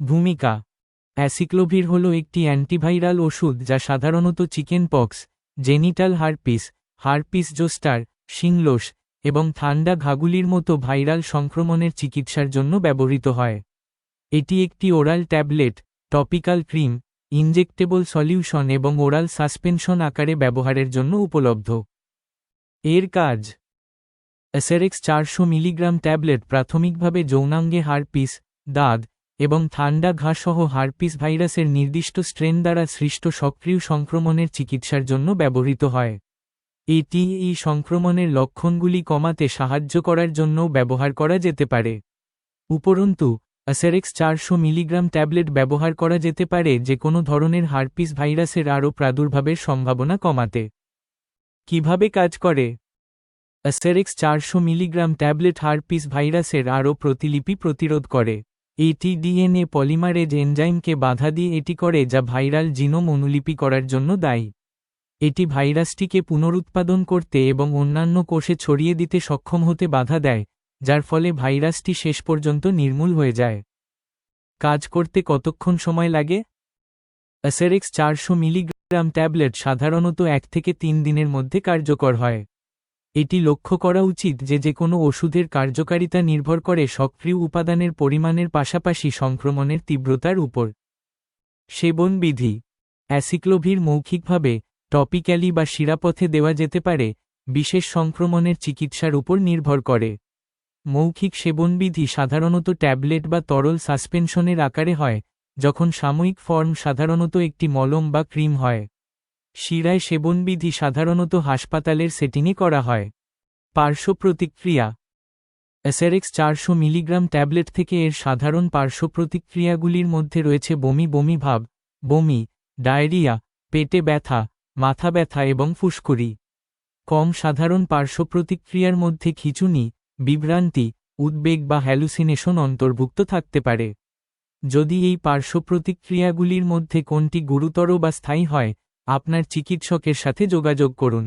ভূমিকা। অ্যাসিক্লোভির হল একটি অ্যান্টিভাইরাল ওষুধ যা সাধারণত chicken pox genital herpes herpes zoster shingles এবং ঠান্ডা ঘাগুলির মতো ভাইরাল সংক্রমণের চিকিৎসার জন্য ব্যবহৃত হয়। এটি একটি oral tablet, topical cream, injectable solution এবং ওরাল সাসপেনশন আকারে ব্যবহারের জন্য উপলব্ধ। এর কাজ। অ্যাসেরেক্স চারশো মিলিগ্রাম ট্যাবলেট প্রাথমিকভাবে যৌনাঙ্গে হারপিস দাঁত এবং ঠান্ডা ঘাসহ হারপিস ভাইরাসের নির্দিষ্ট স্ট্রেন দ্বারা সৃষ্ট সক্রিয় সংক্রমণের চিকিৎসার জন্য ব্যবহৃত হয়। এটি এই সংক্রমণের লক্ষণগুলি কমাতে সাহায্য করার জন্যও ব্যবহার করা যেতে পারে। উপরন্তু, অ্যাসেরেক্স চারশো মিলিগ্রাম ট্যাবলেট ব্যবহার করা যেতে পারে যে কোনো ধরনের হারপিস ভাইরাসের আরও প্রাদুর্ভাবের সম্ভাবনা কমাতে। কীভাবে কাজ করে? অ্যাসেরেক্স চারশো মিলিগ্রাম ট্যাবলেট হারপিস ভাইরাসের আরও প্রতিলিপি প্রতিরোধ করে। এটি ডিএনএ পলিমারেজ এনজাইমকে বাধা দিয়ে এটি করে যা ভাইরাল জিনোম অনুলিপি করার জন্য দায়ী। এটি ভাইরাসটিকে পুনরুৎপাদন করতে এবং অন্যান্য কোষে ছড়িয়ে দিতে সক্ষম হতে বাধা দেয়, যার ফলে ভাইরাসটি শেষ পর্যন্ত নির্মূল হয়ে যায়। কাজ করতে কতক্ষণ সময় লাগে? অ্যাসেরেক্স চারশো মিলিগ্রাম ট্যাবলেট সাধারণত এক থেকে তিন দিনের মধ্যে কার্যকর হয়। এটি লক্ষ্য করা উচিত যে যে কোনো ওষুধের কার্যকারিতা নির্ভর করে সক্রিয় উপাদানের পরিমাণের পাশাপাশি সংক্রমণের তীব্রতার উপর। সেবন বিধি অ্যাসিক্লোভির মৌখিকভাবে টপিক্যালি বা শিরাপথে দেওয়া যেতে পারে, বিশেষ সংক্রমণের চিকিৎসার উপর নির্ভর করে। মৌখিক সেবনবিধি সাধারণত ট্যাবলেট বা তরল সাসপেনশনের আকারে হয়, যখন সাময়িক ফর্ম সাধারণত একটি মলম বা ক্রিম হয়। শিরায় সেবনবিধি সাধারণত হাসপাতালের সেটিংয়ে করা হয়। পার্শ্ব প্রতিক্রিয়া। অ্যাসেরেক্স চারশো মিলিগ্রাম ট্যাবলেট থেকে এর সাধারণ পার্শ্ব প্রতিক্রিয়াগুলির মধ্যে রয়েছে বমি বমি ভাব, বমি, ডায়রিয়া, পেটে ব্যথা, মাথা ব্যথা এবং ফুসকুড়ি। কম সাধারণ পার্শ্ব প্রতিক্রিয়ার মধ্যে খিচুনি, বিভ্রান্তি, উদ্বেগ বা হ্যালুসিনেশন অন্তর্ভুক্ত থাকতে পারে। যদি এই পার্শ্ব প্রতিক্রিয়াগুলির মধ্যে কোনটি গুরুতর বা স্থায়ী হয় আপনার চিকিৎসকের সাথে যোগাযোগ করুন।